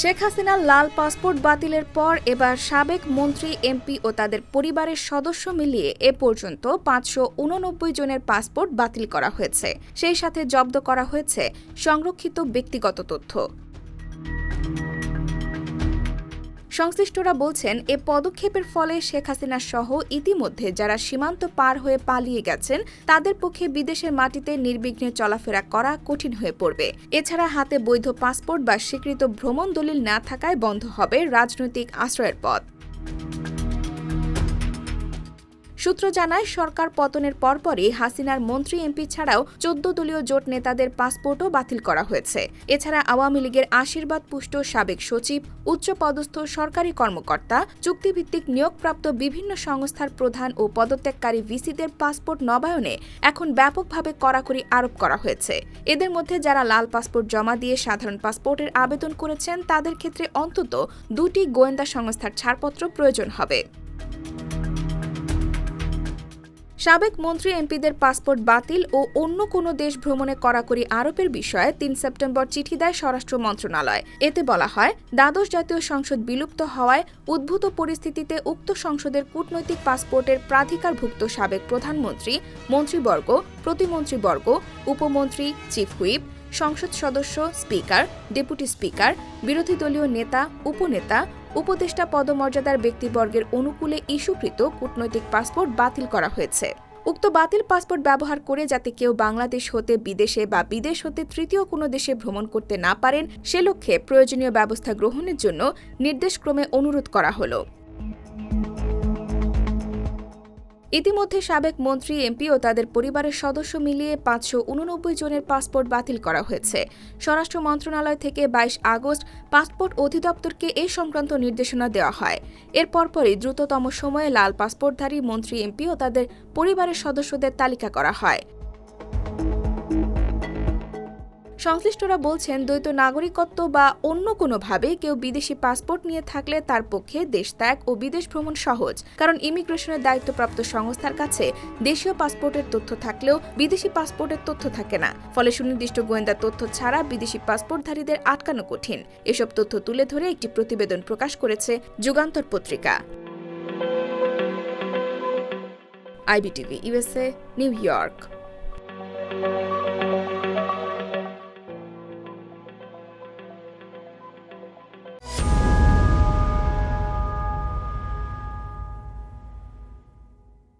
শেখ হাসিনার লাল পাসপোর্ট বাতিলের পর এবার সাবেক মন্ত্রী, এমপি ও তাদের পরিবারের সদস্য মিলিয়ে এ পর্যন্ত পাঁচশো উননব্বই জনের পাসপোর্ট বাতিল করা হয়েছে। সেই সাথে জব্দ করা হয়েছে সংরক্ষিত ব্যক্তিগত তথ্য। সংশ্লিষ্টরা বলছেন, এ পদক্ষেপের ফলে শেখ হাসিনা সহ ইতিমধ্যে যারা সীমান্ত পার হয়ে পালিয়ে গেছেন, তাদের পক্ষে বিদেশের মাটিতে নির্বিঘ্নে চলাফেরা করা কঠিন হয়ে পড়বে। এছাড়া হাতে বৈধ পাসপোর্ট বা স্বীকৃত ভ্রমণ দলিল না থাকায় বন্ধ হবে রাজনৈতিক আশ্রয়ের পথ। সূত্র জানায়, সরকার পতনের পরপরই হাসিনার মন্ত্রী এমপি ছাড়াও চোদ্দ দলীয় জোট নেতাদের পাসপোর্টও বাতিল করা হয়েছে। এছাড়া আওয়ামী লীগের আশীর্বাদ পুষ্ট সাবেক সচিব, উচ্চপদস্থ সরকারি কর্মকর্তা, চুক্তিভিত্তিক নিয়োগপ্রাপ্ত বিভিন্ন সংস্থার প্রধান ও পদত্যাগকারী ভিসিদের পাসপোর্ট নবায়নে এখন ব্যাপকভাবে কড়াকড়ি আরোপ করা হয়েছে। এদের মধ্যে যারা লাল পাসপোর্ট জমা দিয়ে সাধারণ পাসপোর্টের আবেদন করেছেন, তাদের ক্ষেত্রে অন্তত দুটি গোয়েন্দা সংস্থার ছাড়পত্র প্রয়োজন হবে। সাবেক মন্ত্রী এমপিদের পাসপোর্ট বাতিল ও অন্য কোনো দেশ ভ্রমণে কড়াকড়ি আরোপের বিষয়ে তিন সেপ্টেম্বর চিঠি দেয় স্বরাষ্ট্র মন্ত্রণালয়। এতে বলা হয়, দ্বাদশ জাতীয় সংসদ বিলুপ্ত হওয়ায় উদ্ভূত পরিস্থিতিতে উক্ত সংসদের কূটনৈতিক পাসপোর্টের প্রাধিকারভুক্ত সাবেক প্রধানমন্ত্রী, মন্ত্রীবর্গ, প্রতিমন্ত্রীবর্গ, উপমন্ত্রী, চিফ হুইপ সংসদ সদস্য, স্পিকার, ডেপুটি স্পিকার, বিরোধী দলীয় নেতা, উপনেতা, উপদেষ্টা পদমর্যাদার ব্যক্তিবর্গের অনুকূলে ইস্যুকৃত কূটনৈতিক পাসপোর্ট বাতিল করা হয়েছে। উক্ত বাতিল পাসপোর্ট ব্যবহার করে যাতে কেউ বাংলাদেশ হতে বিদেশে বা বিদেশ হতে তৃতীয় কোনো দেশে ভ্রমণ করতে না পারেন, সে লক্ষ্যে প্রয়োজনীয় ব্যবস্থা গ্রহণের জন্য নির্দেশক্রমে অনুরোধ করা হলো। ইতিমধ্যে সাবেক মন্ত্রী, এমপি ও তাদের পরিবারের সদস্য মিলিয়ে পাঁচশো উননব্বই জনের পাসপোর্ট বাতিল করা হয়েছে। স্বরাষ্ট্র মন্ত্রণালয় থেকে বাইশ আগস্ট পাসপোর্ট অধিদপ্তরকে এ সংক্রান্ত নির্দেশনা দেওয়া হয়। এর পরপরই দ্রুততম সময়ে লাল পাসপোর্টধারী মন্ত্রী, এমপি ও তাদের পরিবারের সদস্যদের তালিকা করা হয়। সংশ্লিষ্টরা বলছেন, দ্বৈত নাগরিকত্ব বা অন্য কোনোভাবে কেউ বিদেশি পাসপোর্ট নিয়ে থাকলে তার পক্ষে দেশ ত্যাগ ও বিদেশ ভ্রমণ সহজ। কারণ ইমিগ্রেশনের দায়িত্বপ্রাপ্ত সংস্থার কাছে দেশীয় পাসপোর্টের তথ্য থাকলেও বিদেশি পাসপোর্টের তথ্য থাকে না। ফলে সুনির্দিষ্ট গোয়েন্দা তথ্য ছাড়া বিদেশি পাসপোর্টধারীদের আটকানো কঠিন। এসব তথ্য তুলে ধরে একটি প্রতিবেদন প্রকাশ করেছে যুগান্তর পত্রিকা। IBTV USA New York.